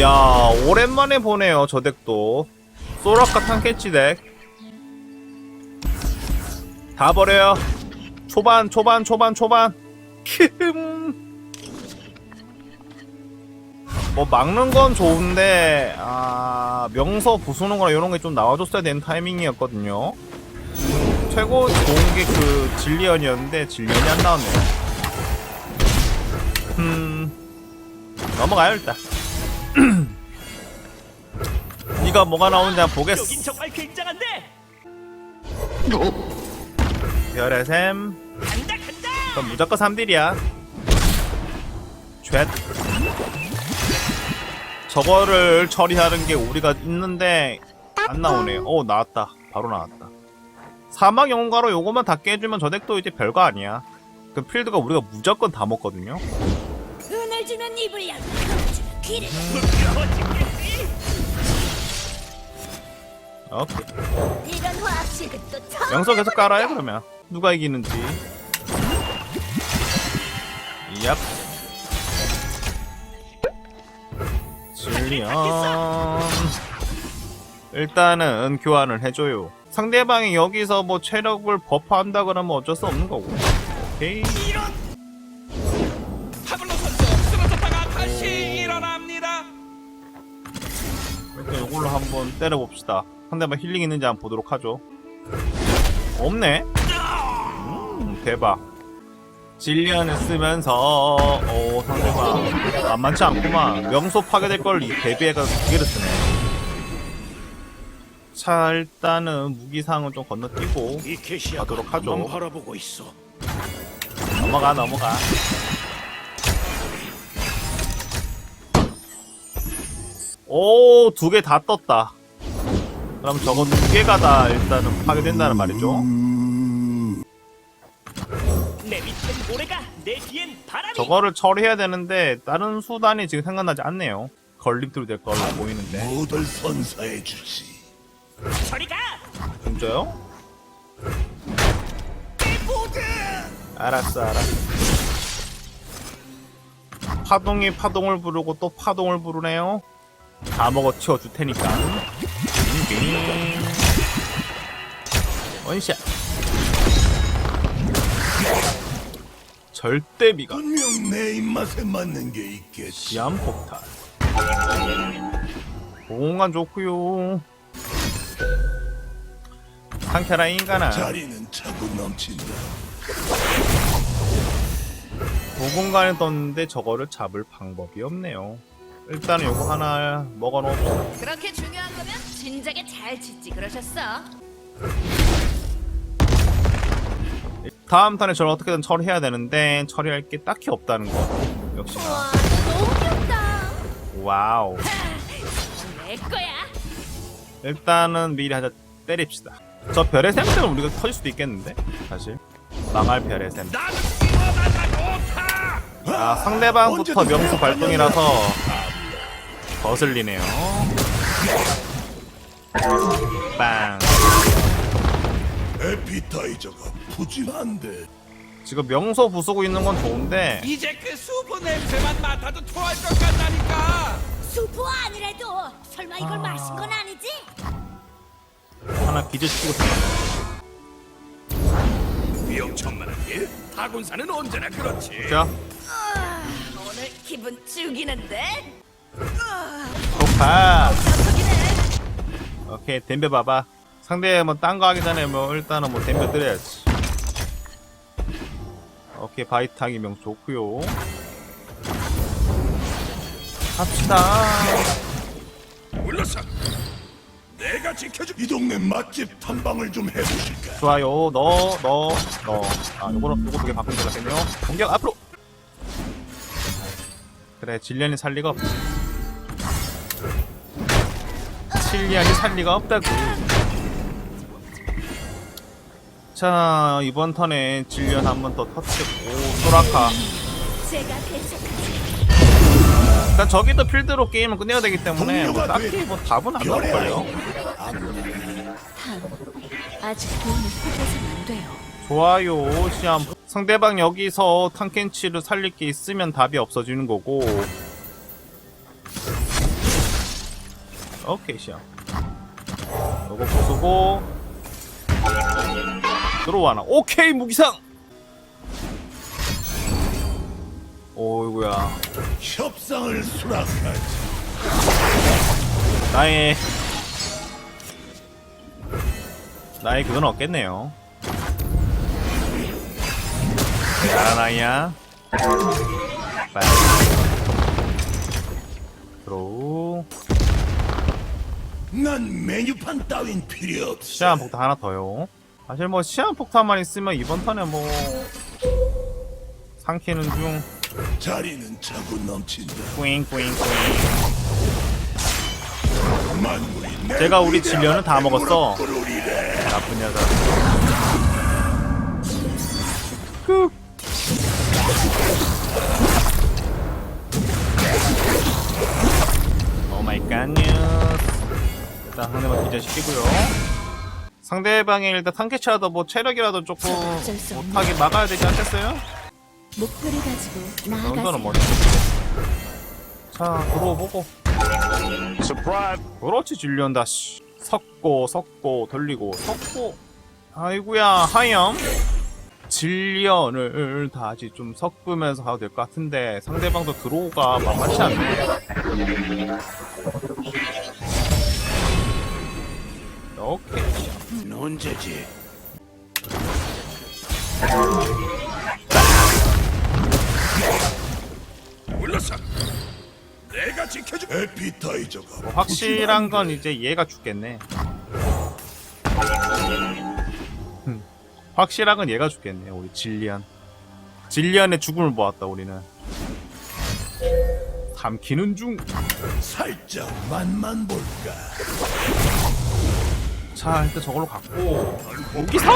야 오랜만에 보네요 저 덱도. 소라카 탄캐치 덱다 버려요. 초반 초반 초반 초반. 뭐 막는 건 좋은데 아 명서 부수는 거나 이런 게 좀 나와줬어야 되는 타이밍이었거든요. 최고 좋은 게 그 진리언이었는데 진리언이 안 나왔네요. 음 넘어가요 일단 네가 뭐가 나오는지 한번 보겠어 여긴 정말 굉장한데. 별의 샘. 간다 간다. 그럼 무조건 3딜이야. 쉿 저거를 처리하는 게 우리가 있는데 안 나오네 오 나왔다. 바로 나왔다. 사막 영웅가로 요거만 다 깨주면 저 덱도 이제 별거 아니야. 그 필드가 우리가 무조건 다 먹거든요. 은을 주면 입을 주면 귀를. 오케이 이런 화학식은 또 처음 영서 계속 깔아요 그러면. 누가 이기는지. 얍. 질리언. 일단은 교환을 해줘요. 상대방이 여기서 뭐 체력을 버프한다 그러면 어쩔 수 없는 거고. 오케이 이걸로 한번 때려봅시다. 상대방 힐링 있는지 한번 보도록 하죠. 없네. 음, 대박. 질리언을 쓰면서 오 상대방 만만치 않구만. 명소 파괴될 걸이 대비해가 두 개를 쓰네. 자 일단은 무기상은 좀 건너뛰고 가도록 하죠. 넘어가 넘어가 오 두 개 다 떴다 그럼 저거 두 개가 다 일단은 파괴된다는 말이죠 내 밑엔 모래가 내 뒤엔 바람이. 저거를 처리해야 되는데 다른 수단이 지금 생각나지 않네요 걸림돌이 될 걸로 보이는데 모두 선사해 주지. 저리 가. 진짜요? 알았어 알았어 파동이 파동을 부르고 또 파동을 부르네요 다 먹어 튀어줄 테니까. 빙빙 원샷. 절대 미가. 분명 내 입맛에 맞는 게 있겠지. 시암 폭탄. 공간 좋구요. 상쾌라 인간아. 자리는 차고 넘친다. 도공간에 떴는데 저거를 잡을 방법이 없네요. 일단은 요거 하나 먹어놓고 그렇게 중요한 거면 진작에 잘 짓지 그러셨어 다음 턴에 저를 어떻게든 처리해야 되는데 처리할 게 딱히 없다는 거. 역시나 와 너무 귀엽다 와우. 내 거야 일단은 미리 하자 때립시다. 저 별의 샘 때문에 우리가 터질 수도 있겠는데 사실 망할 별의 샘. 나는 뛰어나가 좋다. 아 상대방부터 명수 발동이라서 거슬리네요. 빵. 에피타이저가 푸짐한데. 지금 명소 부수고 있는 건 좋은데 이제 그 수분 냄새만 맡아도 토할 것 같다니까. 수부 아니래도 설마 이걸 마신 건 아니지? 하나 기절시키고 위험천만한 게 타군사는 언제나 그렇지. 자 아, 오늘 기분 죽이는데? 녀석이네 오케이 덤벼 봐봐. 상대 뭐 딴 거 하기 전에 뭐 일단은 뭐 덤벼 드려야지. 오케이 바이트하기 명 좋고요. 갑시다. 물러서. 내가 지켜줄. 이 동네 맛집 탐방을 좀 해보실까? 좋아요. 너너너아 요거는 요거 두개 바꾸면 되겠네요. 공격 앞으로. 그래 질련이 살 리가 없지 칠리안이 살 리가 없다고. 자 이번 턴에 질련 한번 더 터치고 소라카. 일단 저기도 필드로 게임을 끝내야 되기 때문에 뭐 딱히 뭐 답은 안 나올걸요. 아직 돈을 포기해서는 안 돼요. 좋아요 시암. 상대방 여기서 탕켄치를 살릴 게 있으면 답이 없어지는 거고 오케이 시험 요거 부수고. 들어와나 오케이 무기상! 오이구야. 협상을 수락하지. 나의 나의 그건 없겠네요. 야 나야. 빨리 들어오 난 메뉴판 따윈 필요 없어. 시한 폭탄 하나 더요. 사실 뭐 시한 폭탄만 있으면 이번 턴에 뭐 삼키는 중 자리는 차고 넘친다. 뿌잉 뿌잉 뿌잉. 만물이 내 제가 우리 진료는 다 먹었어. 나쁜 여자. 끄. 오 마이 갓 뉴스. 일단 상대방 기절시키고요. 상대방이 일단 tanke치라도 뭐 체력이라도 조금. 못하게 막아야 되지 않겠어요? 목표를 가지고 그 정도는 나아가세요. 뭐지? 자, 들어보고. 그렇지, 질련다, 씨. 섞고, 섞고, 돌리고, 섞고. 아이구야, 하염. 질련을 다시 좀 섞으면서 가도 될 것 같은데, 상대방도 드로우가 만만치 않네. 오케이. 언제지? 물러서. 내가 지켜주. 에피타이저가 뭐 확실한 건 이제 얘가 죽겠네. 흠. 확실한 건 얘가 죽겠네. 우리 질리안. 질리안의 죽음을 보았다 우리는. 삼키는 중. 살짝 맛만 볼까. 자 일단 저걸로 갖고. 무기상.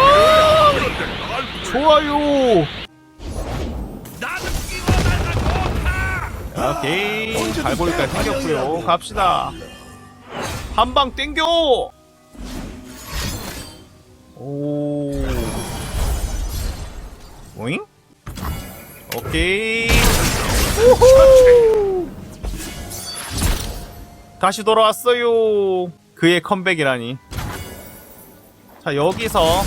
좋아요. 오케이. 갈고리까지 생겼고요. 갑시다. 한 방 땡겨. 오. 오잉? 오케이. 우후. 다시 돌아왔어요. 그의 컴백이라니. 자, 여기서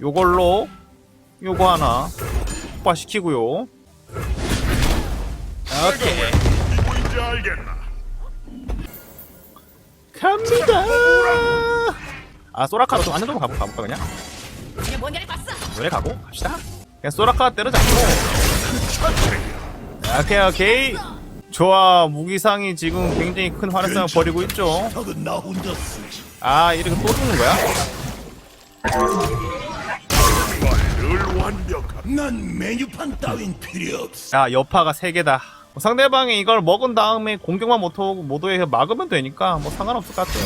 요걸로 요거 하나 폭파시키고요. 오케이. 누구인지 알겠나? 갑니다. 아 소라카로 좀 안정적으로 가볼까, 가볼까 그냥? 이게 뭔 일이 봤어? 노래 가고 갑시다. 그냥 소라카 때려잡고. 오케이 오케이. 좋아 무기상이 지금 굉장히 큰 활약상을 벌이고 있죠. 아 이렇게 또 죽는 거야? 난 메뉴판 따윈 필요 없어. 아 여파가 3 개다. 상대방이 이걸 먹은 다음에 공격만 못하고 모도에 막으면 되니까 뭐 상관없을 것 같아요.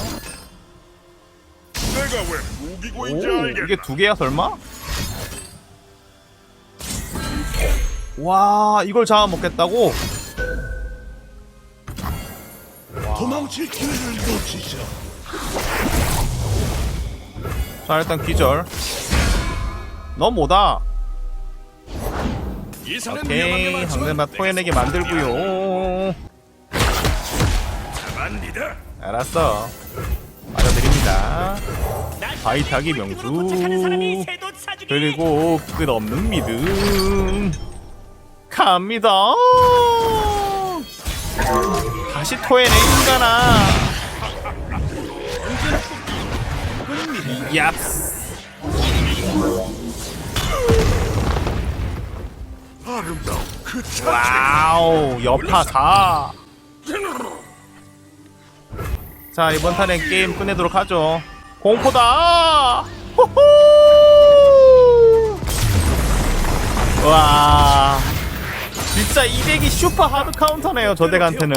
내가 왜 무기고인지 오, 알겠나? 이게 두 개야 설마? 와 이걸 잡아먹겠다고? 도망칠 기회를 놓치자. 자 일단 기절. 넌 뭐다. 오케이 상대방 토해내게 만들고요. 갑니다. 알았어. 맞아드립니다. 바이타기 명수. 그리고 끝없는 믿음. 갑니다 다시 토해내 인간아. 차. 와우 여파 4자 이번 탄에 게임 끝내도록 하죠. 공포다! 호호! 와 진짜 200이 슈퍼 하드 카운터네요 저 덱한테는